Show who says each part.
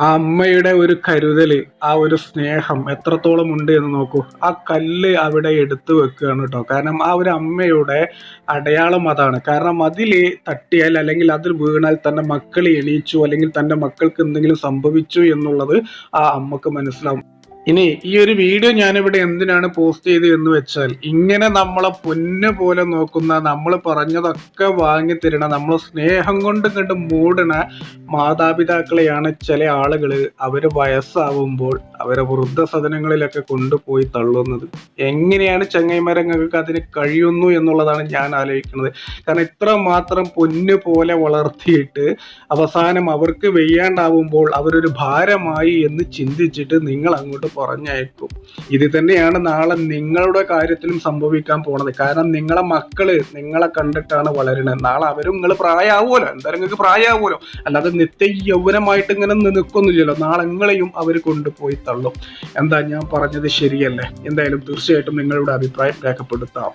Speaker 1: ആ അമ്മയുടെ ഒരു കരുതൽ ആ ഒരു സ്നേഹം എത്രത്തോളം ഉണ്ട് എന്ന് നോക്കൂ. ആ കല്ല് അവിടെ എടുത്തു വെക്കുകയാണ് കേട്ടോ. കാരണം ആ ഒരു അമ്മയുടെ അടയാളം അതാണ്. കാരണം അതിൽ തട്ടിയാൽ അല്ലെങ്കിൽ അതിൽ വീണാൽ തന്റെ മക്കൾ എണീച്ചു അല്ലെങ്കിൽ തന്റെ മക്കൾക്ക് എന്തെങ്കിലും സംഭവിച്ചു എന്നുള്ളത് ആ അമ്മയ്ക്ക് മനസ്സിലാവും. ഇനി ഈ ഒരു വീഡിയോ ഞാനിവിടെ എന്തിനാണ് പോസ്റ്റ് ചെയ്തത് എന്ന് വെച്ചാൽ ഇങ്ങനെ നമ്മളെ പൊന്ന് പോലെ നോക്കുന്ന നമ്മൾ പറഞ്ഞതൊക്കെ വാങ്ങി തരണ നമ്മൾ സ്നേഹം കൊണ്ട് കണ്ട് മൂടണ മാതാപിതാക്കളെയാണ് ചില ആളുകൾ. അവർ വയസ്സാവുമ്പോൾ അവരെ വൃദ്ധസദനങ്ങളിലൊക്കെ കൊണ്ടുപോയി തള്ളുന്നത്. എങ്ങനെയാണ് ചങ്ങൈമരങ്ങൾക്ക് അതിന് കഴിയുന്നു എന്നുള്ളതാണ് ഞാൻ ആലോചിക്കുന്നത്. കാരണം ഇത്ര മാത്രം പൊന്ന് പോലെ വളർത്തിയിട്ട് അവസാനം അവർക്ക് വെയ്യാണ്ടാവുമ്പോൾ അവരൊരു ഭാരമായി എന്ന് ചിന്തിച്ചിട്ട് നിങ്ങൾ അങ്ങോട്ട് പറഞ്ഞയക്കും. ഇത് തന്നെയാണ് നാളെ നിങ്ങളുടെ കാര്യത്തിലും സംഭവിക്കാൻ പോണത്. കാരണം നിങ്ങളെ മക്കൾ നിങ്ങളെ കണ്ടിട്ടാണ് വളരുന്നത് നാളെ അവരും നിങ്ങൾ പ്രായമാവുമല്ലോ എന്തായാലും നിങ്ങൾക്ക് പ്രായമാവുമല്ലോ അല്ലാതെ നിത്യ യൗവനമായിട്ട് ഇങ്ങനെ നിൽക്കൊന്നുമില്ലല്ലോ. നാളെ നിങ്ങളെയും അവർ കൊണ്ടുപോയി തള്ളും. എന്താ ഞാൻ പറഞ്ഞത് ശരിയല്ലേ? എന്തായാലും തീർച്ചയായിട്ടും നിങ്ങളുടെ അഭിപ്രായം രേഖപ്പെടുത്താം.